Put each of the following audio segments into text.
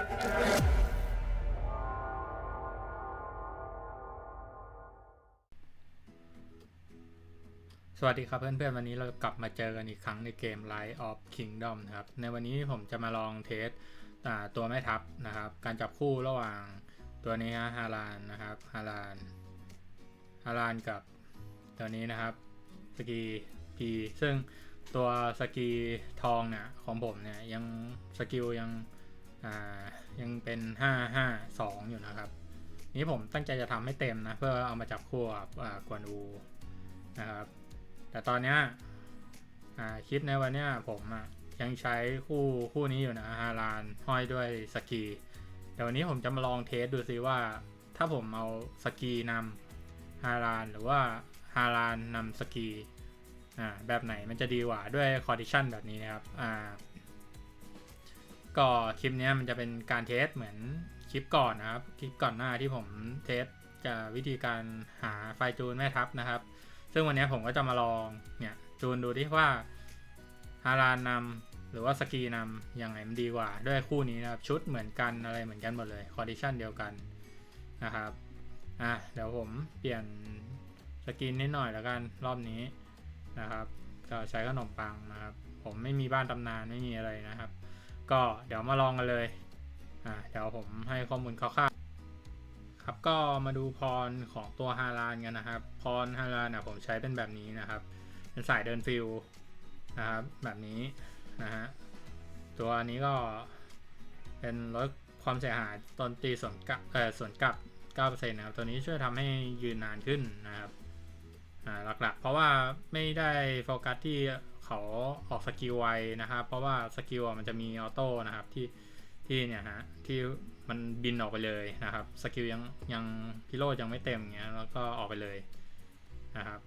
สวัสดีครับเพื่อนๆ วันนี้เรากลับมาเจอกันอีกครั้งในเกม Light of Kingdom นะครับ ในวันนี้ผมจะมาลองเทสตัวแม่ทัพนะครับ การจับคู่ระหว่างตัวนี้ฮะฮารานนะครับฮารานฮารานกับตัวนี้นะครับสกีพีซึ่งตัวสกีทองเนี่ยของผมเนี่ยยังสกิลยัง อ่ายังเป็น5 5 2อยู่นะครับ นี้ผมตั้งใจจะทำให้เต็มนะ เพื่อเอามาจับคู่กับกวนอูนะครับ แต่ตอนเนี้ยคลิปในวันเนี้ยผมอะยังใช้คู่คู่นี้อยู่นะฮารานห้อยด้วยสกีเดี๋ยววันนี้ผมจะมาลองเทสดูซิว่า ถ้าผมเอาสกีนำฮารานหรือว่าฮารานนำสกีอ่าแบบไหนมันจะดีกว่าด้วยคอร์ดิชันแบบนี้นะครับอ่า ก็คลิปนี้มันจะเป็นการเทสเหมือนคลิปก่อนนะครับ คลิปก่อนหน้าที่ผมเทสจะวิธีการหาไฟจูนแม่ทับนะครับ ซึ่งวันนี้ผมก็จะมาลองเนี่ยจูนดูที่ว่าฮารานนำหรือว่าสกีนำยังไงมันดีกว่า ด้วยคู่นี้นะครับ ชุดเหมือนกันอะไรเหมือนกันหมดเลยคอร์ดิชันเดียวกันนะครับอะเดี๋ยวผมเปลี่ยนสกินนิดหน่อยแล้วกันรอบนี้นะครับ ก็ใช้ขนมปังนะครับ ผมไม่มีบ้านตำนานไม่มีอะไรนะครับ ก็เดี๋ยวมาลองกันเลยอะเดี๋ยวผมให้ข้อมูลคร่าวๆครับก็มาดูพรของตัวฮารานกันนะครับ พรฮารานนะผมใช้เป็นแบบนี้นะครับ เป็นสายเดินฟิลนะครับแบบนี้นะฮะตัวนี้ก็เป็นลดความเสียหายตอนตีส่วนกับเออส่วนกับ9%นะครับ ตัวนี้ช่วยทำให้ยืนนานขึ้นนะครับอ่าหลักๆ เพราะว่าไม่ได้โฟกัสที่ เขาออกสกิลไวนะครับ เพราะว่าสกิลมันจะมีออโต้นะครับที่ที่เนี่ยฮะที่มันบินออกไปเลยนะครับสกิลยังยังพิโรยังไม่เต็มเงี้ยแล้วก็ออกไปเลยนะครับ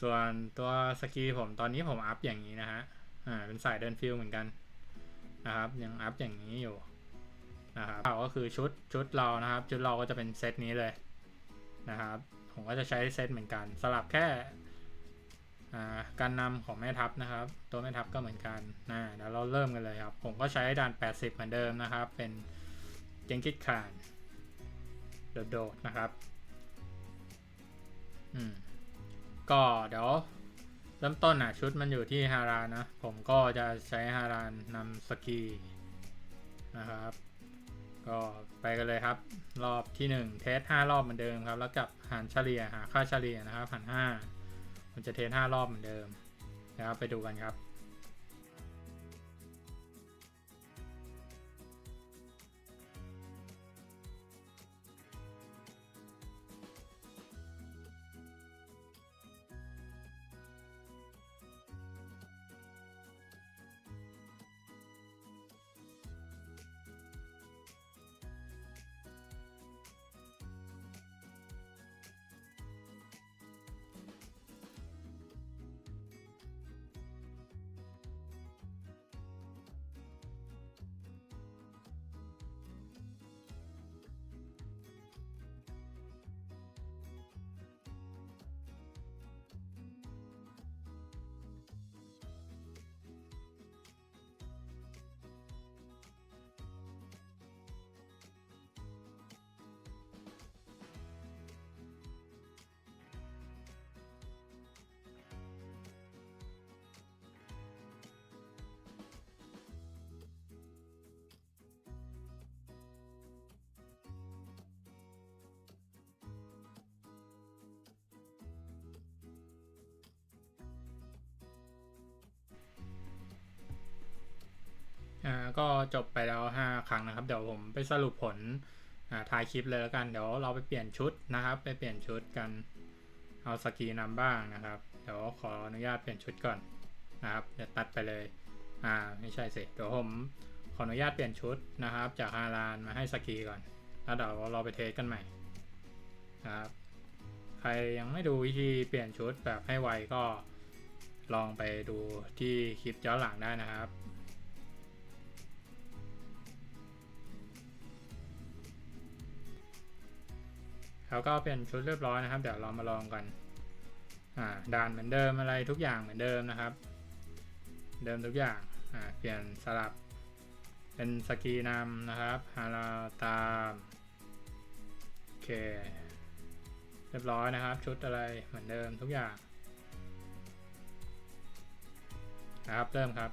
ส่วนตัวสกีผมตอนนี้ผมอัพอย่างนี้นะฮะอ่าเป็นสายเดินฟิลเหมือนกันนะครับ ยังอัพอย่างนี้อยู่นะครับก็คือชุดชุดเรานะครับ ชุดเราก็จะเป็นเซตนี้เลยนะครับ ผมก็จะใช้เซตเหมือนกัน สลับแค่ การนำของแม่ทัพนะครับ ตัวแม่ทัพก็เหมือนกันนะเดี๋ยวเราเริ่มกันเลยครับ ผมก็ใช้ด่าน 80 เหมือนเดิมนะครับ เป็นเจงกิสข่านโดดๆนะครับอืมก็เดี๋ยวเริ่มต้นอะชุดมันอยู่ที่ฮารานนะ ผมก็จะใช้ฮารานนำสกีนะครับ ก็ไปกันเลยครับ รอบที่ 1 เทส 5 รอบเหมือนเดิมครับ แล้วกับหารเฉลี่ยหาค่าเฉลี่ยนะครับหาร5ันจะเทส5รอบเหมือนเดิมนะครับไปดูกันครับ ก็จบไปแล้ว 5 ครั้งนะครับ เดี๋ยวผมไปสรุปผลอ่าท้ายคลิปเลยแล้วกัน เดี๋ยวเราไปเปลี่ยนชุดนะครับ ไปเปลี่ยนชุดกัน เอาสกีนำบ้างนะครับ เดี๋ยวขออนุญาตเปลี่ยนชุดก่อนนะครับ เดี๋ยวตัดไปเลย อ่า ไม่ใช่สิ เดี๋ยวผมขออนุญาตเปลี่ยนชุดนะครับ จากฮารานมาให้สกีก่อน แล้วเดี๋ยวเราไปเทสกันใหม่นะครับ ใครยังไม่ดูวิธีเปลี่ยนชุดแบบให้ไวก็ลองไปดูที่คลิปย้อนหลังได้นะครับ แล้วก็เปลี่ยนชุดเรียบร้อยนะครับ เดี๋ยวเรามาลองกัน อ่าด่านเหมือนเดิมอะไรทุกอย่างเหมือนเดิมนะครับ เดิมทุกอย่าง อ่า เปลี่ยนสลับ เป็นสกีนำนะครับฮาราตามโอเค เรียบร้อยนะครับ ชุดอะไรเหมือนเดิมทุกอย่างนะครับเริ่มครับ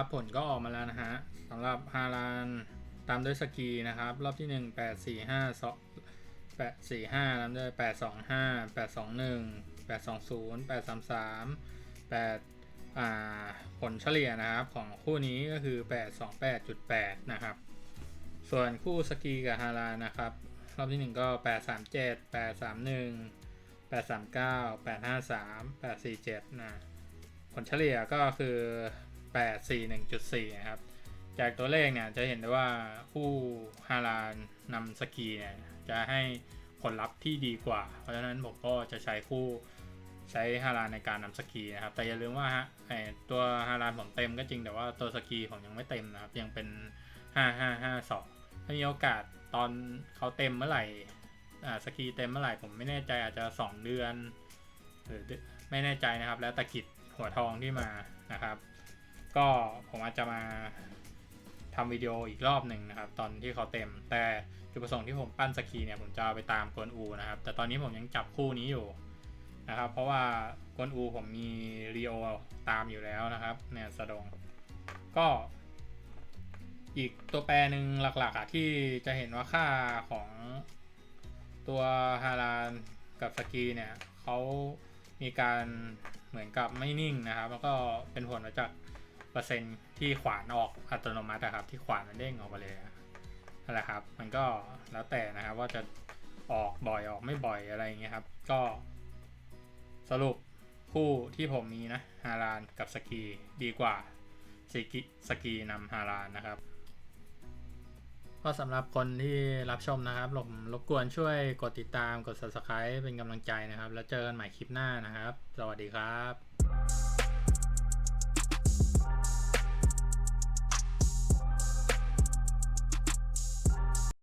ครับผลก็ออกมาแล้วนะฮะสำหรับฮาลานตามด้วยสกีนะครับ รอบที่ 1 8 4 5 2 8 4 5ตามด้วย8 2 5 8 2 1 8 2 0 8 3 3 8อ่าผลเฉลี่ยนะครับของคู่นี้ก็คือ 8 2 8.8 นะครับ ส่วนคู่สกีกับฮาลานะครับ รอบที่ 1 ก็ 8 3 7 8 3 1 8 3 9 8 5 3 8 4 7นะผลเฉลี่ยก็คือ 841.4 นะครับ จากตัวเลขเนี่ยจะเห็นได้ว่าคู่ฮารานนำสกีเนี่ยจะให้ผลลัพธ์ที่ดีกว่า เพราะฉะนั้นผมก็จะใช้คู่ใช้ฮารานในการนำสกีนะครับ แต่อย่าลืมว่าฮะไอตัวฮารานผมเต็มก็จริงแต่ว่าตัวสกีผมยังไม่เต็มนะครับ ยังเป็น 5552 ถ้ามีโอกาสตอนเขาเต็มเมื่อไหร่สกีเต็มเมื่อไหร่ผมไม่แน่ใจอาจจะ 2 เดือน หรือไม่แน่ใจนะครับ แล้วตะกิดหัวทองที่มานะครับ ก็ผมอาจจะมาทำวิดีโออีกรอบหนึ่งนะครับ ตอนที่เขาเต็ม แต่จุดประสงค์ที่ผมปั้นสกีเนี่ยผมจะไปตามกวนอูนะครับ แต่ตอนนี้ผมยังจับคู่นี้อยู่นะครับ เพราะว่ากวนอูผมมีรีโอตามอยู่แล้วนะครับเนี่ยสะดง ก็ อีกตัวแปรหนึ่งหลักๆอะที่จะเห็นว่าค่าของตัวฮารานกับสกีเนี่ยเขามีการเหมือนกับไม่นิ่งนะครับ แล้วก็เป็นผลมาจาก อร์เซ็นต์ที่ขวานออกอัตโนมัตินะครับ ที่ขวานมันเด้งออกมาเลยนั่นแหละครับ มันก็แล้วแต่นะครับว่าจะออกบ่อยออกไม่บ่อยอะไรอย่างเงี้ยครับ ก็สรุปคู่ที่ผมมีนะฮารานกับสกีดีกว่าสกีสกีนำฮารานนะครับก็สำหรับคนที่รับชมนะครับผมรบกวนช่วยกดติดตามกด subscribe เป็นกำลังใจนะครับ แล้วเจอกันใหม่คลิปหน้านะครับ สวัสดีครับ